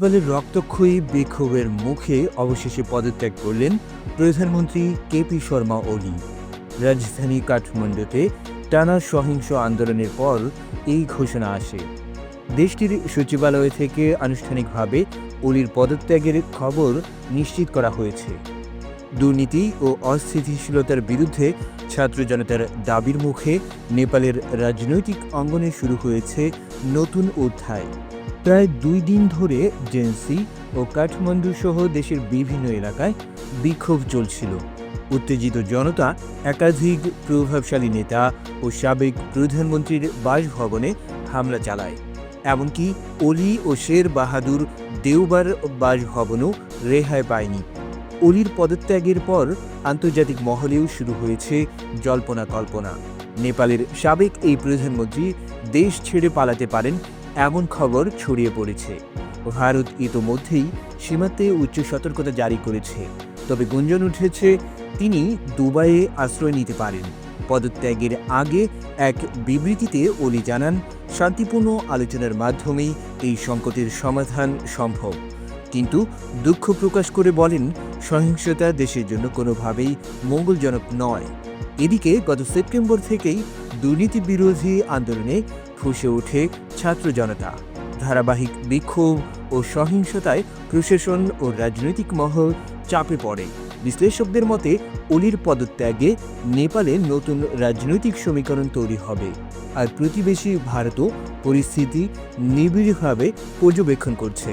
নেপালের রক্তক্ষয়ী বিক্ষোভের মুখে অবশেষে পদত্যাগ করলেন প্রধানমন্ত্রী কেপি শর্মা ওলি। রাজধানী কাঠমান্ডুতে টানা সহিংস আন্দোলনের পর এই ঘোষণা আসে। দেশটির সচিবালয় থেকে আনুষ্ঠানিকভাবে ওলির পদত্যাগের খবর নিশ্চিত করা হয়েছে। দুর্নীতি ও অস্থিতিশীলতার বিরুদ্ধে ছাত্র জনতার দাবির মুখে নেপালের রাজনৈতিক অঙ্গনে শুরু হয়েছে নতুন অধ্যায়। প্রায় দুই দিন ধরে জেন্সি ও কাঠমান্ডু সহ দেশের বিভিন্ন এলাকায় বিক্ষোভ চলছিল। উত্তেজিত জনতা, একাধিক প্রভাবশালী নেতা ও সাবেক প্রধানমন্ত্রীর বাসভবনে হামলা চালায়। এমনকি অলি ও শের বাহাদুর দেওবার বাসভবনও রেহাই পায়নি। অলির পদত্যাগের পর আন্তর্জাতিক মহলেও শুরু হয়েছে জল্পনা কল্পনা। নেপালের সাবেক এই প্রধানমন্ত্রী দেশ ছেড়ে পালাতে পারেন এমন খবর ছড়িয়ে পড়েছে। ভারত ইতোমধ্যেই সীমান্তে উচ্চ সতর্কতা জারি করেছে। তবে গুঞ্জন উঠেছে, তিনি দুবাইয়ে আশ্রয় নিতে পারেন। পদত্যাগের আগে এক বিবৃতিতে ওলি জানান, শান্তিপূর্ণ আলোচনার মাধ্যমেই এই সংকটের সমাধান সম্ভব। কিন্তু দুঃখ প্রকাশ করে বলেন, সহিংসতা দেশের জন্য কোনোভাবেই মঙ্গলজনক নয়। এদিকে গত সেপ্টেম্বর থেকেই দুর্নীতি বিরোধী আন্দোলনে ফুসে ওঠে ছাত্র জনতা। ধারাবাহিক বিক্ষোভ ও সহিংসতায় প্রশাসন ও রাজনৈতিক মহল চাপে পড়ে। বিশ্লেষকদের মতে, অলির পদত্যাগে নেপালে নতুন রাজনৈতিক সমীকরণ তৈরি হবে আর প্রতিবেশী ভারতও পরিস্থিতি নিবিড়ভাবে পর্যবেক্ষণ করছে।